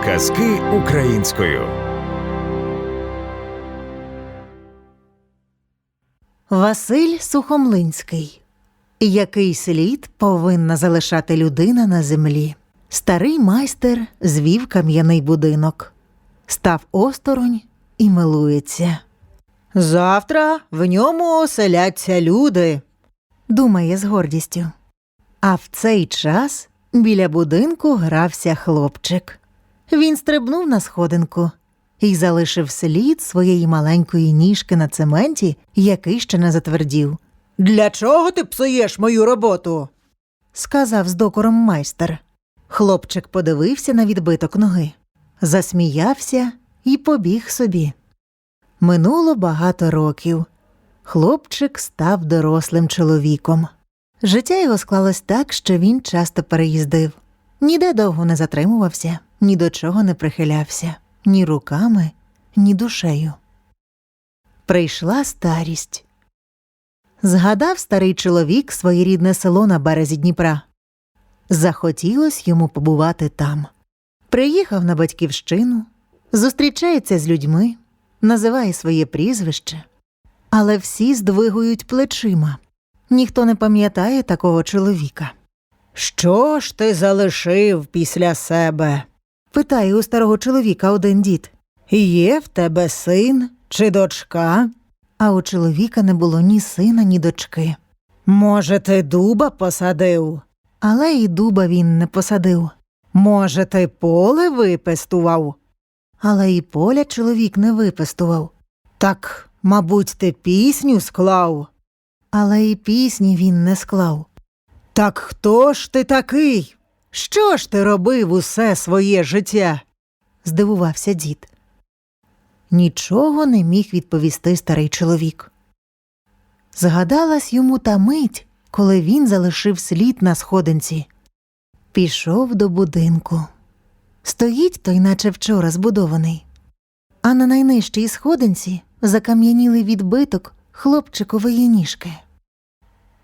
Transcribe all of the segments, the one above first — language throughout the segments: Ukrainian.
Аудіоказки українською. Василь Сухомлинський. Який слід повинна залишати людина на землі? Старий майстер звів кам'яний будинок, став осторонь і милується. Завтра в ньому оселяться люди, думає з гордістю. А в цей час біля будинку грався хлопчик. Він стрибнув на сходинку і залишив слід своєї маленької ніжки на цементі, який ще не затвердів. Для чого ти псуєш мою роботу? сказав з докором майстер. Хлопчик подивився на відбиток ноги, засміявся і побіг собі. Минуло багато років. Хлопчик став дорослим чоловіком. Життя його склалось так, що він часто переїздив. Ніде довго не затримувався, ні до чого не прихилявся, ні руками, ні душею. Прийшла старість. Згадав старий чоловік своє рідне село на березі Дніпра. Захотілось йому побувати там. Приїхав на батьківщину, зустрічається з людьми, називає своє прізвище, але всі здвигують плечима. Ніхто не пам'ятає такого чоловіка. Що ж ти залишив після себе? Питає у старого чоловіка один дід. Є в тебе син чи дочка? А у чоловіка не було ні сина, ні дочки. Може, ти дуба посадив? Але і дуба він не посадив. Може, ти поле випестував? Але і поля чоловік не випестував. Так, мабуть, ти пісню склав. Але і пісні він не склав. Так хто ж ти такий? Що ж ти робив усе своє життя? здивувався дід. Нічого не міг відповісти старий чоловік. Згадалась йому та мить, коли він залишив слід на сходинці. Пішов до будинку. Стоїть той, наче вчора збудований. А на найнижчій сходинці закам'янілий відбиток хлопчикової ніжки.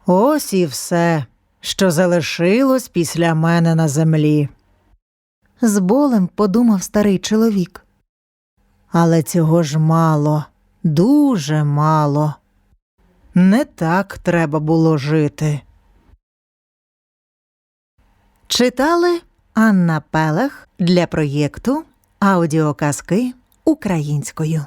Ось і все, що залишилось після мене на землі. З болем подумав старий чоловік. Але цього ж мало, дуже мало. Не так треба було жити. Читали Анна Пелех для проєкту Аудіоказки українською.